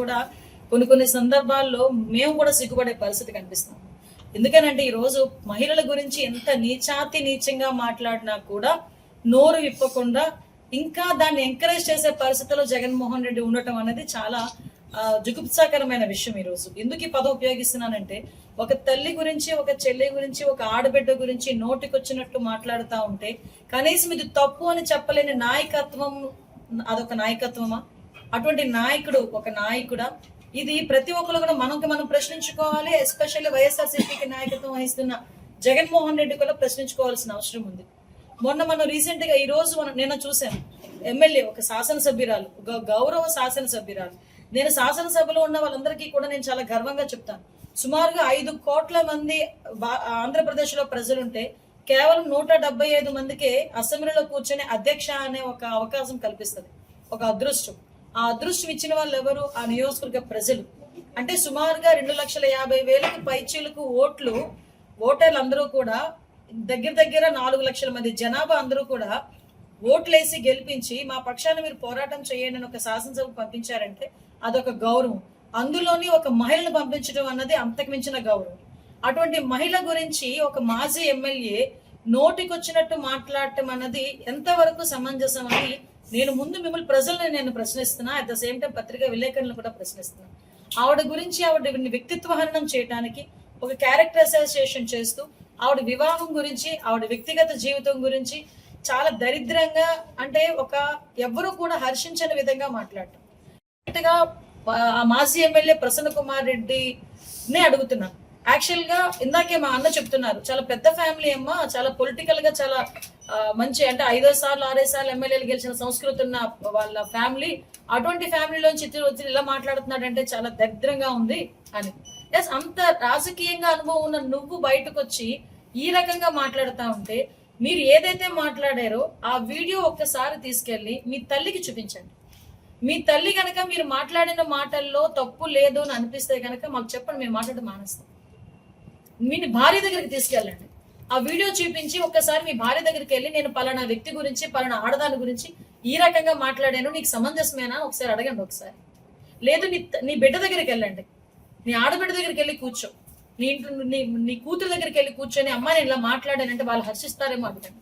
కూడా కొన్ని కొన్ని సందర్భాల్లో మేము కూడా సిగ్గుపడే పరిస్థితి కనిపిస్తాం ఎందుకనంటే ఈ రోజు మహిళల గురించి ఎంత నీచాతి నీచంగా మాట్లాడినా కూడా నోరు విప్పకుండా ఇంకా దాన్ని ఎంకరేజ్ చేసే పరిస్థితిలో జగన్మోహన్ రెడ్డి ఉండటం అనేది చాలా జుగుప్సాకరమైన విషయం ఈ రోజు. ఎందుకు ఈ పదం ఉపయోగిస్తున్నానంటే ఒక తల్లి గురించి ఒక చెల్లి గురించి ఒక ఆడబిడ్డ గురించి నోటికొచ్చినట్టు మాట్లాడుతూ ఉంటే కనీసం ఇది తప్పు అని చెప్పలేని నాయకత్వం అదొక నాయకత్వమా? అటువంటి నాయకుడు ఒక నాయకుడా? ఇది ప్రతి ఒక్కరు కూడా మనకి మనం ప్రశ్నించుకోవాలి ఎస్పెషల్లీ వైఎస్ఆర్సీపీకి నాయకత్వం వహిస్తున్న జగన్మోహన్ రెడ్డి కూడా ప్రశ్నించుకోవాల్సిన అవసరం ఉంది. మొన్న మనం రీసెంట్గా ఈ రోజు మనం నిన్న చూశాను ఎమ్మెల్యే ఒక శాసనసభ్యురాలు ఒక గౌరవ శాసనసభ్యురాలు. నేను శాసనసభలో ఉన్న వాళ్ళందరికీ కూడా నేను చాలా గర్వంగా చెప్తాను. సుమారుగా ఐదు కోట్ల మంది బా- ఆంధ్రప్రదేశ్లో ప్రజలుంటే కేవలం నూట డెబ్బై ఐదు మందికే అసెంబ్లీలో కూర్చొని అధ్యక్ష అనే ఒక అవకాశం కల్పిస్తుంది. ఒక అదృష్టం. ఆ అదృష్టం ఇచ్చిన వాళ్ళు ఎవరు? ఆ నియోజకవర్గ ప్రజలు. అంటే సుమారుగా రెండు లక్షల యాభై వేలకు పైచీలకు ఓట్లు ఓటర్లు అందరూ కూడా దగ్గర దగ్గర నాలుగు లక్షల మంది జనాభా అందరూ కూడా ఓట్లేసి గెలిపించి మా పక్షాన మీరు పోరాటం చేయండి అని ఒక శాసనసభకు పంపించారంటే అదొక గౌరవం. అందులోని ఒక మహిళను పంపించడం అన్నది అంతకుమించిన గౌరవం. అటువంటి మహిళ గురించి ఒక మాజీ ఎమ్మెల్యే నోటికొచ్చినట్టు మాట్లాడటం అన్నది ఎంతవరకు సమంజసం అని నేను ముందు మిమ్మల్ని ప్రజల్ని నేను ప్రశ్నిస్తున్నా అట్ ద సేమ్ టైం పత్రికా విలేకరులను కూడా ప్రశ్నిస్తున్నా. ఆవిడ గురించి ఆవిడ వ్యక్తిత్వ హరణం చేయడానికి ఒక క్యారెక్టర్ అసోసియేషన్ చేస్తూ ఆవిడ వివాహం గురించి ఆవిడ వ్యక్తిగత జీవితం గురించి చాలా దరిద్రంగా అంటే ఒక ఎవ్వరూ కూడా హర్షించని విధంగా మాట్లాడటం. గా ఆ మాజీ ఎమ్మెల్యే ప్రసన్న కుమార్ రెడ్డిని అడుగుతున్నాను యాక్చువల్గా ఇందాకే మా అన్న చెప్తున్నారు చాలా పెద్ద ఫ్యామిలీ అమ్మ చాలా పొలిటికల్గా చాలా మంచి అంటే ఐదో సార్లు ఆరో సార్లు ఎమ్మెల్యేలు గెలిచిన సంస్కృతి ఉన్న వాళ్ళ ఫ్యామిలీ అటువంటి ఫ్యామిలీలోంచి వచ్చి ఇలా మాట్లాడుతున్నాడంటే చాలా దరిద్రంగా ఉంది అని. ఎస్ అంత రాజకీయంగా అనుభవం ఉన్న నువ్వు బయటకు వచ్చి ఈ రకంగా మాట్లాడుతా ఉంటే మీరు ఏదైతే మాట్లాడారో ఆ వీడియో ఒక్కసారి తీసుకెళ్ళి మీ తల్లికి చూపించండి. మీ తల్లి కనుక మీరు మాట్లాడిన మాటల్లో తప్పు లేదు అని అనిపిస్తే కనుక మాకు చెప్పండి మేము మాట్లాడడం మానేస్తాం. మీ భార్య దగ్గరికి తీసుకెళ్ళండి. ఆ వీడియో చూపించి ఒక్కసారి మీ భార్య దగ్గరికి వెళ్ళి నేను పలానా వ్యక్తి గురించి పలానా ఆడదాని గురించి ఈ రకంగా మాట్లాడాను. నీకు సమంజసమేనా? ఒకసారి అడగండి ఒకసారి. లేదు నీ నీ బిడ్డ దగ్గరికి వెళ్ళండి. నీ ఆడబిడ్డ దగ్గరికి వెళ్ళి కూర్చో. నీ ఇంట్లో నీ నీ కూతురు దగ్గరికి వెళ్ళి కూర్చొని అమ్మ నేను ఇలా మాట్లాడానంటే వాళ్ళు హర్షిస్తారేమో అడగండి.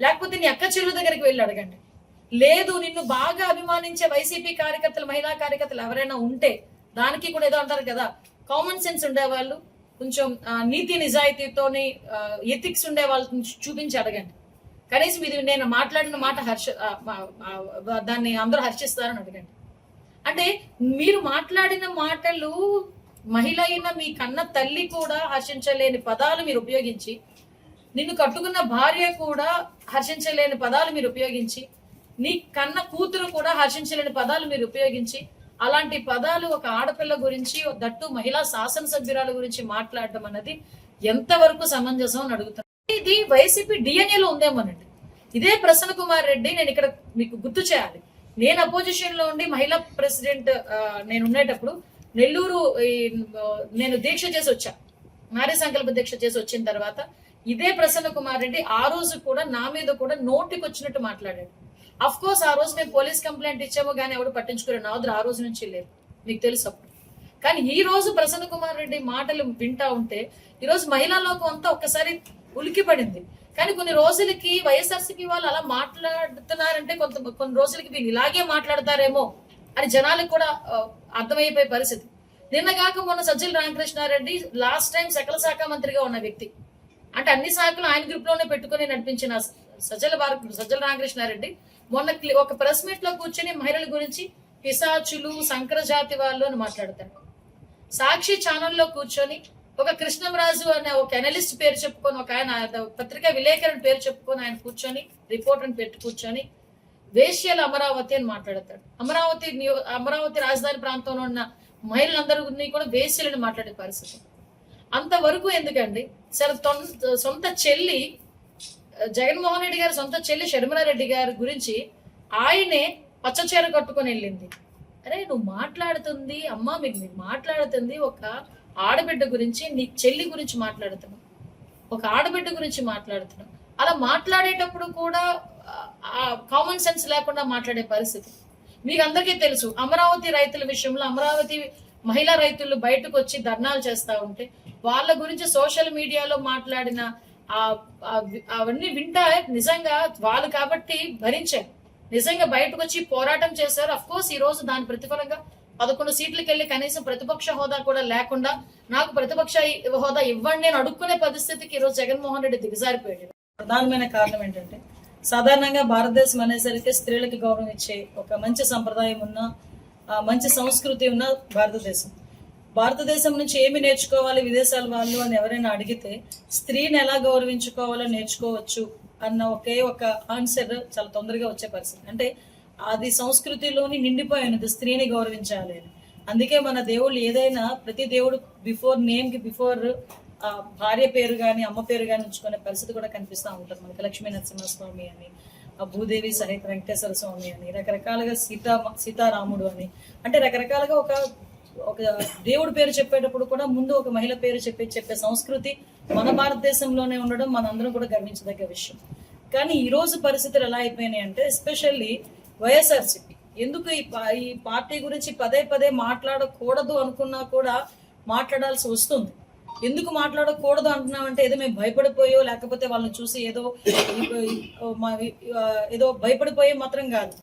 లేకపోతే నీ అక్క చెల్లు దగ్గరికి వెళ్ళి అడగండి. లేదు నిన్ను బాగా అభిమానించే వైసీపీ కార్యకర్తలు మహిళా కార్యకర్తలు ఎవరైనా ఉంటే దానికి కూడా ఏదో అంటారు కదా కామన్ సెన్స్ ఉండేవాళ్ళు. కొంచెం నీతి నిజాయితీతోని ఎథిక్స్ ఉండే వాళ్ళని చూపించి అడగండి. కనీసం ఇది నేను మాట్లాడిన మాట హర్ష దాన్ని అందరూ హర్షిస్తారని అడగండి. అంటే మీరు మాట్లాడిన మాటలు మహిళ అయిన మీ కన్న తల్లి కూడా హర్షించలేని పదాలు మీరు ఉపయోగించి నిన్ను కట్టుకున్న భార్య కూడా హర్షించలేని పదాలు మీరు ఉపయోగించి నీ కన్న కూతురు కూడా హర్షించలేని పదాలు మీరు ఉపయోగించి అలాంటి పదాలు ఒక ఆడపిల్ల గురించి దట్టు మహిళా శాసనసభ్యురాల గురించి మాట్లాడటం అన్నది ఎంతవరకు సమంజసం అని అడుగుతాను ఇది వైసీపీ డిఎన్ఏలో ఉందేమోనండి. ఇదే ప్రసన్న కుమార్ రెడ్డి నేను ఇక్కడ మీకు గుర్తు చేయాలి. నేను అపోజిషన్లో ఉండి మహిళా ప్రెసిడెంట్ నేను ఉండేటప్పుడు నెల్లూరు ఈ, నేను దీక్ష చేసి వచ్చా. నారీ సంకల్ప దీక్ష చేసి వచ్చిన తర్వాత ఇదే ప్రసన్న కుమార్ రెడ్డి ఆ రోజు కూడా నా మీద కూడా నోటికి వచ్చినట్టు మాట్లాడాడు. అఫ్ కోర్స్ ఆ రోజు మేము పోలీస్ కంప్లైంట్ ఇచ్చామో కానీ ఎవడు పట్టించుకోరు నాదురు ఆ రోజు నుంచి లేదు. మీకు తెలుసు కానీ ఈ రోజు ప్రసన్న కుమార్ రెడ్డి మాటలు వింటా ఉంటే ఈ రోజు మహిళా లోకం అంతా ఒక్కసారి ఉలికి పడింది. కానీ కొన్ని రోజులకి వైఎస్ఆర్సీపీ వాళ్ళు అలా మాట్లాడుతున్నారంటే కొంత కొన్ని రోజులకి వీళ్ళు ఇలాగే మాట్లాడతారేమో అని జనాలకు కూడా అర్థమైపోయే పరిస్థితి. నిన్నగాక మొన్న సజ్జల రామకృష్ణారెడ్డి లాస్ట్ టైం సకల శాఖ మంత్రిగా ఉన్న వ్యక్తి. అంటే అన్ని శాఖలు ఆయన గ్రూప్లోనే పెట్టుకుని నడిపించిన సజ్జల భారత్ సజ్జల రామకృష్ణారెడ్డి. మొన్న క్లి- ఒక ప్రెస్ మీట్లో కూర్చొని మహిళల గురించి పిశాచులు సంకరజాతి వాళ్ళు అని మాట్లాడతారు. సాక్షి ఛానల్లో కూర్చొని ఒక కృష్ణంరాజు అనే ఒక అనలిస్ట్ పేరు చెప్పుకొని ఒక ఆయన పత్రికా విలేకరుని పేరు చెప్పుకొని ఆయన కూర్చొని రిపోర్టర్ని పెట్టి కూర్చొని వేశ్యల అమరావతి అని మాట్లాడతాడు. అమరావతి అమరావతి రాజధాని ప్రాంతంలో ఉన్న మహిళలందరినీ కూడా వేశ్యలని మాట్లాడే పరిస్థితి. అంతవరకు ఎందుకండి? సరే సొంత చెల్లి జగన్మోహన్ రెడ్డి గారి సొంత చెల్లి షర్మిలారెడ్డి గారి గురించి ఆయనే పచ్చచీర కట్టుకొని వెళ్ళింది. అరే నువ్వు మాట్లాడుతుంది అమ్మ మీకు మీరు మాట్లాడుతుంది ఒక ఆడబిడ్డ గురించి నీ చెల్లి గురించి మాట్లాడుతున్నావు. ఒక ఆడబిడ్డ గురించి మాట్లాడుతున్నావు. అలా మాట్లాడేటప్పుడు కూడా కామన్ సెన్స్ లేకుండా మాట్లాడే పరిస్థితి. మీకు అందరికీ తెలుసు అమరావతి రైతుల విషయంలో అమరావతి మహిళా రైతులు బయటకు వచ్చి ధర్నాలు చేస్తా ఉంటే వాళ్ళ గురించి సోషల్ మీడియాలో మాట్లాడిన ఆ అవన్నీ వింటా నిజంగా వాళ్ళు కాబట్టి భరించారు. నిజంగా బయటకు వచ్చి పోరాటం చేశారు. అఫ్ కోర్స్ ఈ రోజు దాని ప్రతిఫలంగా పదకొండు సీట్లకు వెళ్ళి కనీసం ప్రతిపక్ష హోదా కూడా లేకుండా నాకు ప్రతిపక్ష హోదా ఇవ్వండి నేను అడుక్కునే పరిస్థితికి ఈ రోజు జగన్మోహన్ రెడ్డి దిగజారిపోయాడు. ప్రధానమైన కారణం ఏంటంటే సాధారణంగా భారతదేశం అనేసరికి స్త్రీలకు గౌరవం ఇచ్చే ఒక మంచి సంప్రదాయం ఉన్న మంచి సంస్కృతి ఉన్న భారతదేశం. భారతదేశం నుంచి ఏమి నేర్చుకోవాలి విదేశాల వాళ్ళు అని ఎవరైనా అడిగితే స్త్రీని ఎలా గౌరవించుకోవాలో నేర్చుకోవచ్చు అన్న ఒకే ఒక ఆన్సర్ చాలా తొందరగా వచ్చే పరిస్థితి. అంటే అది సంస్కృతిలోని నిండిపోయి ఉన్నది స్త్రీని గౌరవించాలి అని. అందుకే మన దేవుళ్ళు ఏదైనా ప్రతి దేవుడు బిఫోర్ నేమ్కి బిఫోర్ భార్య పేరు కానీ అమ్మ పేరు కానీ ఉంచుకునే పరిస్థితి కూడా కనిపిస్తూ ఉంటుంది. మనకి లక్ష్మీ నరసింహస్వామి అని ఆ భూదేవి సహిత వెంకటేశ్వర స్వామి అని రకరకాలుగా సీతా సీతారాముడు అని. అంటే రకరకాలుగా ఒక ఒక దేవుడి పేరు చెప్పేటప్పుడు కూడా ముందు ఒక మహిళ పేరు చెప్పి చెప్పే సంస్కృతి మన భారతదేశంలోనే ఉండడం మనందరం కూడా గర్వించదగ్గ విషయం. కానీ ఈ రోజు పరిస్థితులు ఎలా అయిపోయినాయి అంటే ఎస్పెషల్లీ వైఎస్ఆర్సీపీ ఎందుకు ఈ ఈ పార్టీ గురించి పదే పదే మాట్లాడకూడదు అనుకున్నా కూడా మాట్లాడాల్సి వస్తుంది. ఎందుకు మాట్లాడకూడదు అంటున్నామంటే ఏదో మేము భయపడిపోయో లేకపోతే వాళ్ళని చూసి ఏదో మా- ఏదో భయపడిపోయే మాత్రం కాదు.